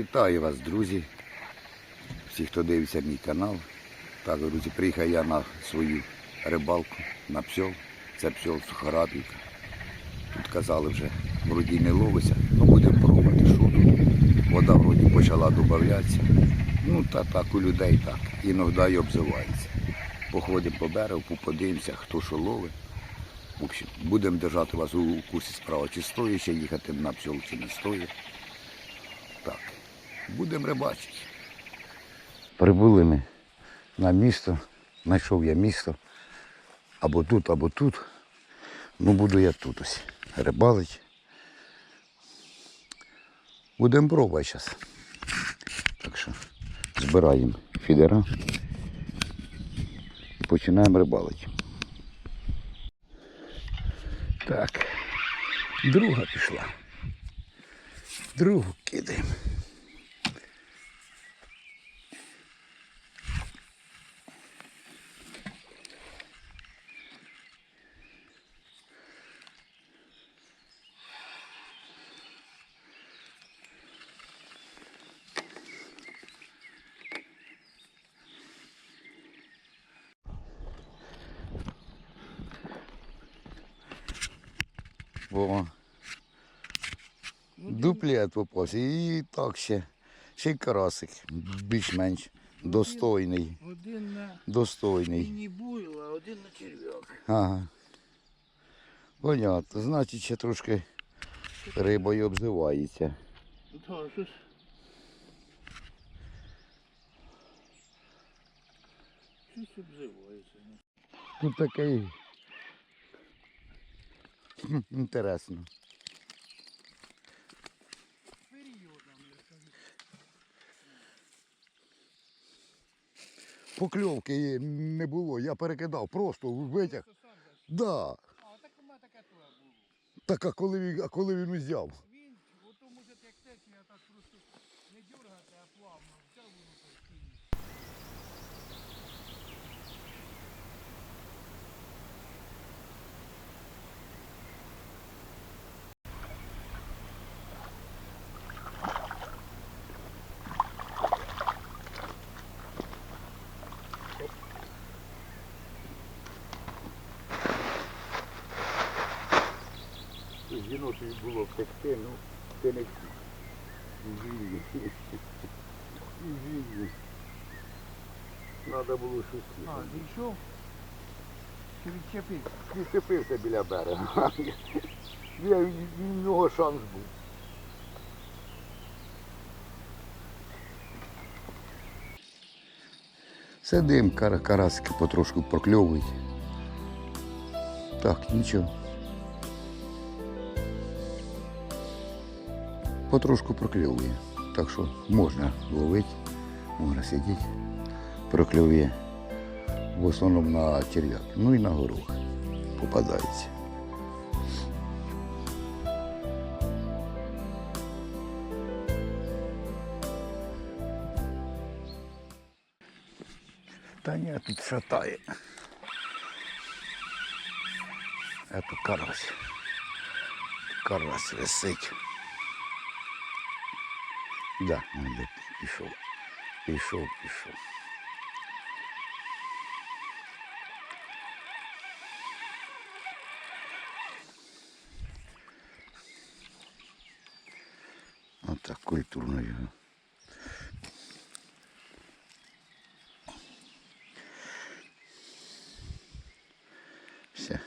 Вітаю вас, друзі. Всі, хто дивиться мій канал. Так, друзі, приїхав я на свою рибалку на псьол. Це псьол Сухорадівка. Тут казали вже, вроді не ловиться, але будемо пробувати, що тут. Вода вроді почала додатися. Ну та так у людей так. Іноді і обзивається. Походимо по берегу, подивимося, хто що ловить. В общем, будемо держати вас у курсі справа, чи стоїть ще їхати на псьол, чи не стоїть. Так, будемо рибачити. Прибули ми на місто. Знайшов я місто. Або тут, або тут. Ну, буду я тут ось. Рибалить. Будемо пробувати зараз. Так що збираємо фідера і починаємо рибалити. Так, друга пішла. Другу кидаємо. Во. Дуплет попався. І так ще. Ще й карасик. Більш-менш достойний. Один на Достойний. міні-буйл, а один на черв'як. Ага. Понятно. Значить, ще трошки рибою обзивається. Так, щось. Щось обзивається. ну. Тут такий. Інтересно. Покльовки не було, я перекидав, просто витяг. Да. А, так у мене таке було. Так а коли він, а коли він узяв? Він, ото може як течія, так просто не дергати, а плавно. Взяв воно постійно. Жіночі було втекти, ну ти не Треба було щось. А, зійшов? Чи відчепився? Відчепився біля берега. В нього шанс був. Сидим, кар- карасики потрошку прокльовують. Так, нічого. Потрошку прокльовує. Так що можна ловити, можна сидіти. Прокльовує в основному на черв'як, ну і на горох попадається. Та ні, тут шатає. Это карась. Карась висить. Да, де пішов. Пішов, пішов. Отак культурно його. Все.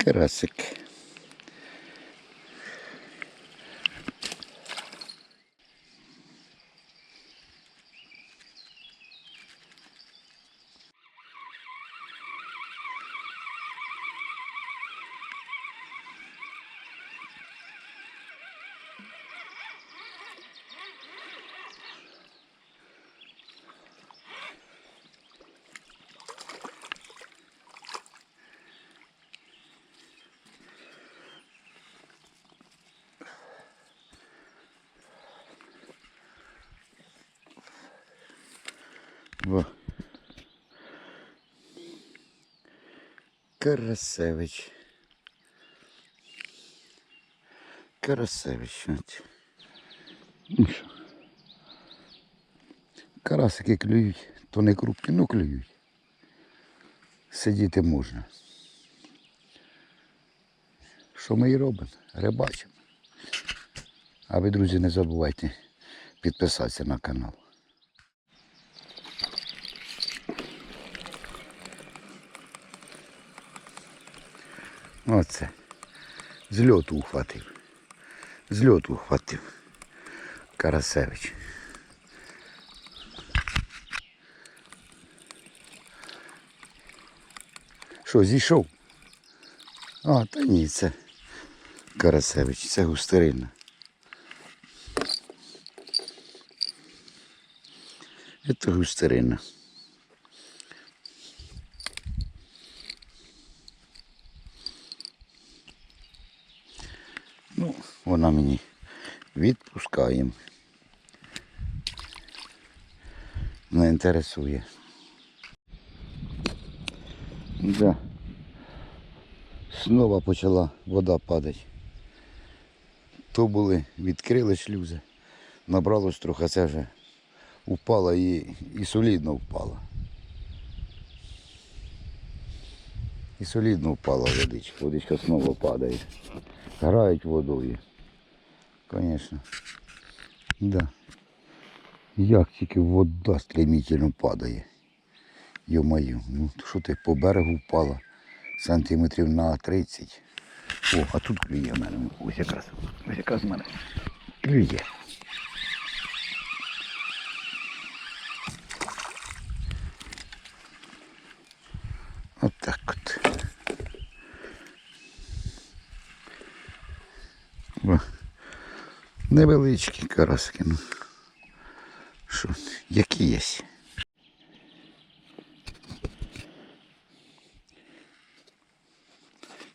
Карасик. Во. Карасевич. Карасевич. Ну? Карасики клюють, то не крупні, ну клюють. Сидіти можна. Що ми і робимо? Рибачимо. А ви, друзі, не забувайте підписатися на канал. Оце. З льоту ухватив. З льоту ухватив. Карасевич. Що, зійшов? А, та ні, це Карасевич, це густерина. Це густерина. Ну, вона мені відпускає. Не інтересує. Да. Знову почала вода падати. То були, відкрили шлюзи, набралось трохи, це вже упала і, і солідно впала. І солідно впала водичка. Водичка знову падає. Грають водою. Звісно. Да. Як тільки вода стремительно падає. Йо-маю, ну що ти по берегу впала сантиметрів на 30. О, а тут клює в мене. Ось якраз. Ось якраз в мене. Клює. От так от. О, невеличкі караски. Ну. Що, які є?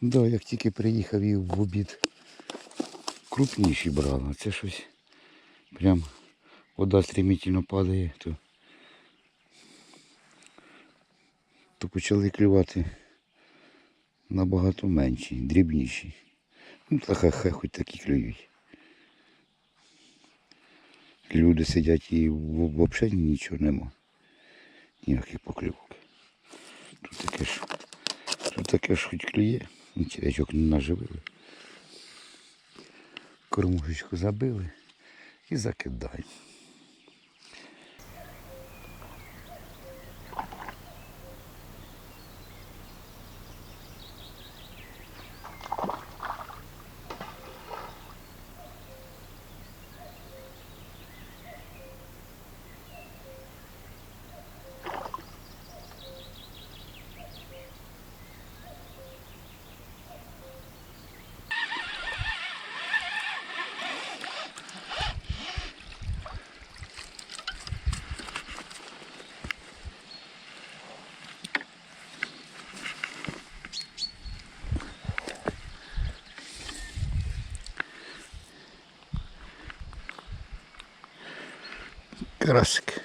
Да, як тільки приїхав і в обід крупніші брав, це щось прям вода стремительно падає, то, то почали клювати набагато менші, дрібніші. Ну, та хай, хай хоч такі клюють. Люди сидять і взагалі нічого нема. Ніяких покльовок. Тут таке ж, тут таке ж хоч клює. Ну, не наживили. Кормушечку забили і закидаємо. Карасик.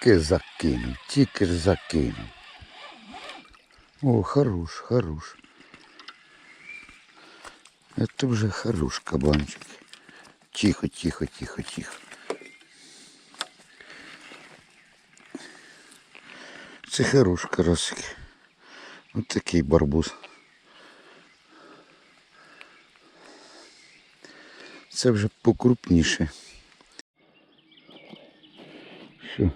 Тільки закинув, тільки ж закинув. О, хорош, хорош. Это вже хорош кабанчик. Тихо, тихо, тихо, тихо. Це хорош карасик. Ось такий барбуз. Це вже покрупніше. Що?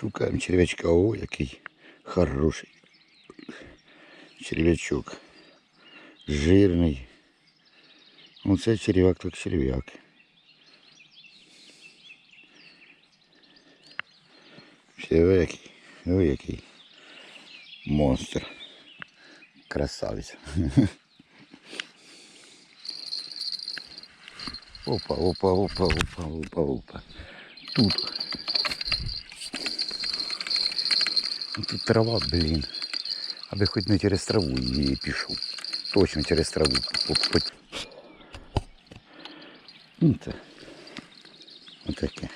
Шукаємо черв'ячка. О, який хороший. Черв'ячок. Жирний. Оце черв'як так черв'як. Який, ой, який монстр. Красавець. Опа, опа, опа, опа, опа, опа. Тут. Тут трава, блін. Аби хоч не через траву її пішов. Точно через траву. Ну. Отаке.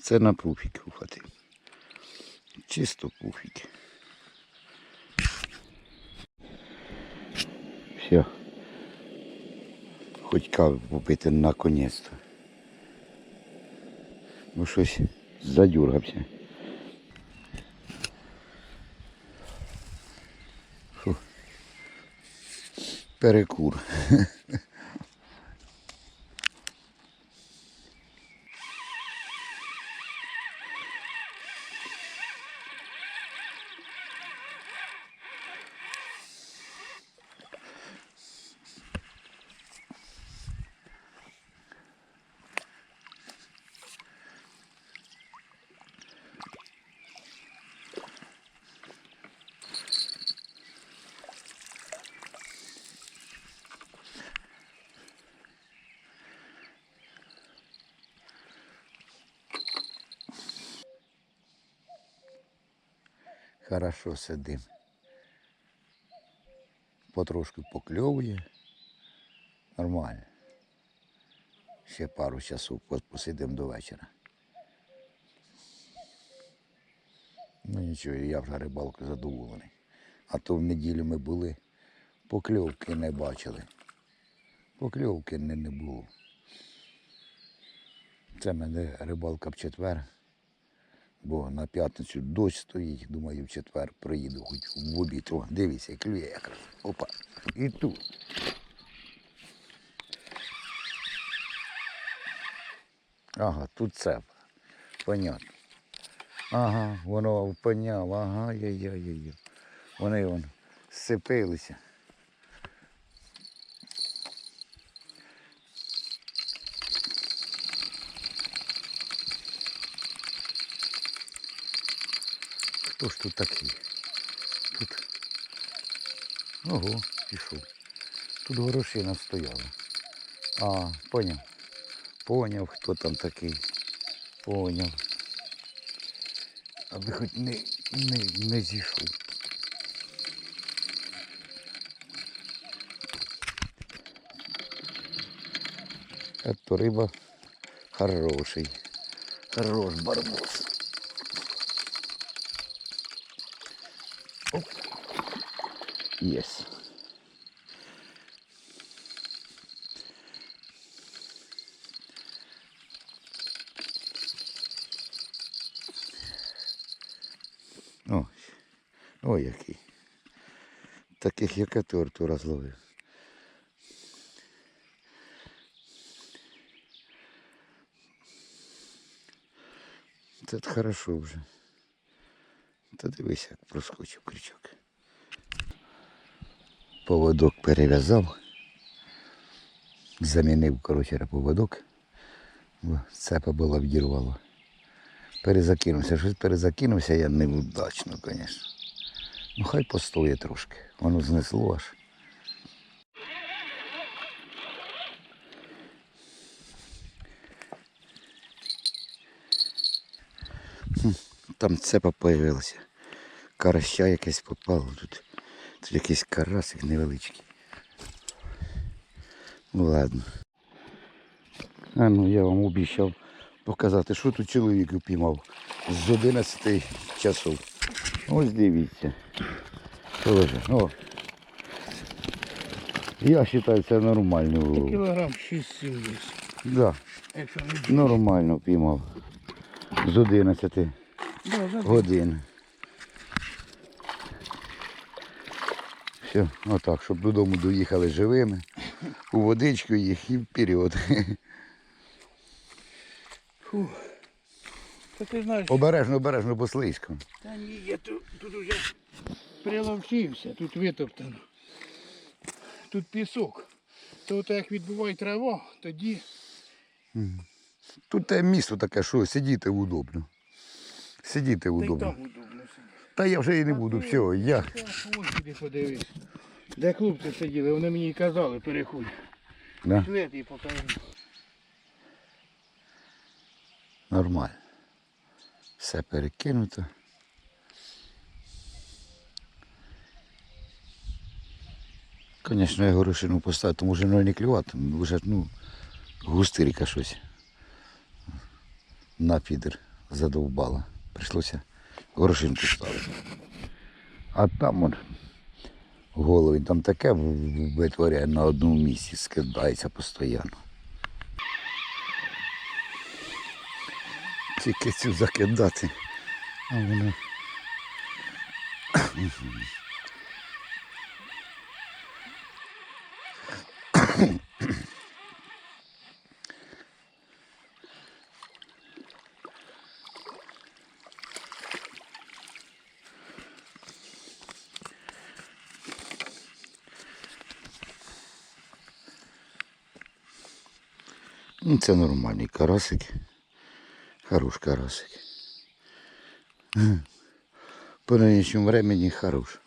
Це на пуфіки ухватив. Чисто пуфіки. Все. Хоч кави попити наконець-то. Бо щось задюргався. Фу. Перекур. Хорошо сидим. Потрошку покльовує. Нормально. Ще пару пос- посидимо до вечора. Ну нічого, я вже рибалкою задоволений. А то в неділю ми були, покльовки не бачили. Покльовки не, не було. Це мене рибалка в четвер. Бо на п'ятницю дощ стоїть, думаю, в четвер приїду хоч в обід. О, дивіться, клює якраз. Опа. І тут. Ага, тут цеп. Понятно. Ага, воно опиняло, ага, яй-яй-яй. Вони вон сцепилися. Хто ж тут такий? Тут. Ого, пішов. Тут горошина стояла. А, поняв. Поняв, хто там такий. Поняв. Аби хоч не, не, не зійшов. Это риба хороший. Хорош барбос. Оп. Yes. Ой, ой який. Таких як я торту розловив. Це хорошо вже. Та дивись, як проскочив крючок. Поводок перев'язав. Замінив, коротше, поводок. Бо Цепа була вдірвала. Перезакинувся. Щось перезакинувся я невдачно, звісно. Ну хай постоє трошки. Воно знесло аж. Там цепа появилася. карася якесь попало тут. Тут якийсь карасик невеличкий. Ну ладно. А ну я вам обіцяв показати, що тут чоловік упіймав з 11 часов. Ось дивіться. Тоже. О. Я вважаю, це нормальний улов. Кілограм 6-7 десь. Да, Якщо не більше. нормально піймав. З 11 Да, за годин. Все, отак, щоб додому доїхали живими. У водичку їх і вперед. Та ти знаєш, Обережно, обережно, бо слизько. та ні, я тут, тут уже приловчився, тут витоптано. Тут пісок. То от як відбуває трава, тоді Тут те місто таке, що сидіти удобно. Сидіти удобно. Та я вже і не буду, все, я. Подивись. Де хлопці сиділи, вони мені і казали, переходь. Да? Я тобі покажу. Нормально. Все перекинуто. Звісно, я горошину поставив, тому що воно не клювати. Вже ну, густирка щось. На підер задовбала. Прийшлося горошинку ставити. А там он голові там таке витворяє на одному місці, скидається постійно. Тільки цю закидати. А воно. Ну, це нормальний карасик. Хорош карасик. По нынешнему времени хорош.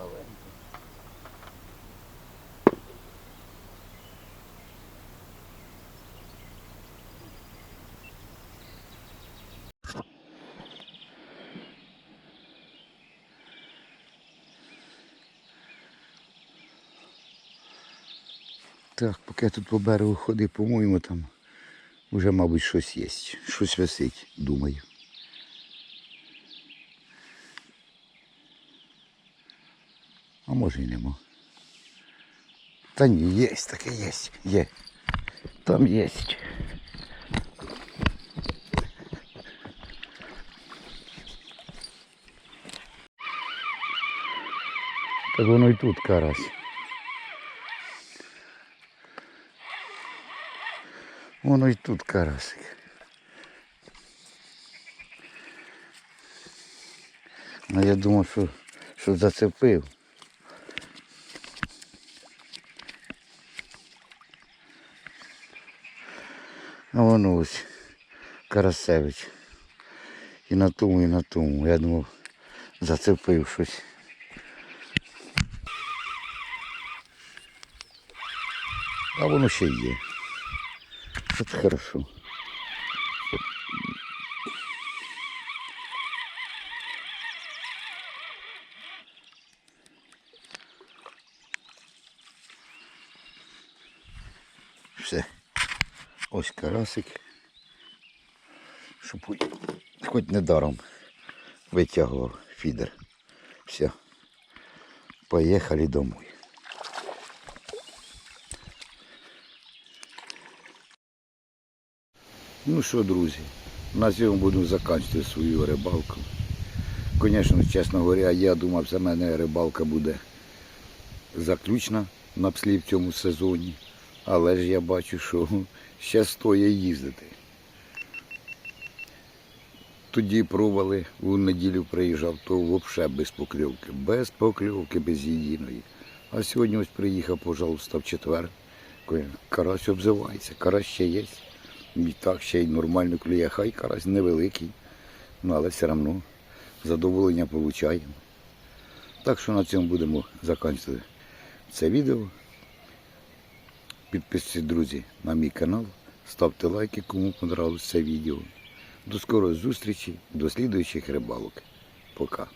Маленький. Так, поки я тут по берегу ходив, по-моєму, там вже, мабуть, щось є. Щось висить, думаю. Може і нема. Та ні, є, таке є. Є. Там є. Так воно і тут карась. Воно і тут карасик. А я думав, що, що зацепив. Ось Карасевич. І на тому, і на тому. Я думав, зацепив щось. А воно ще є. Це хорошо. Все. Ось карасик. Щоб хоч- хоч не даром витягував фідер. Все. Поїхали домой. Ну що, друзі, на цьому буду закінчувати свою рибалку. Звісно, чесно говоря, я думав, що мене рибалка буде заключна на пслі в цьому сезоні. Але ж я бачу, що ще стоїть їздити. Тоді пробували, у неділю приїжджав, то взагалі без покльовки. Без покльовки, без єдиної. А сьогодні ось приїхав, пожалуйста, в четвер. Карась обзивається, карась ще є. І так ще й нормально клює. Хай карась невеликий, ну але все одно задоволення отримуємо. Так що на цьому будемо закінчувати це відео. Підписуйтесь, друзі, на мій канал, ставте лайки, кому понравилось це відео. До скорої зустрічі, до слідуючих рибалок. Пока.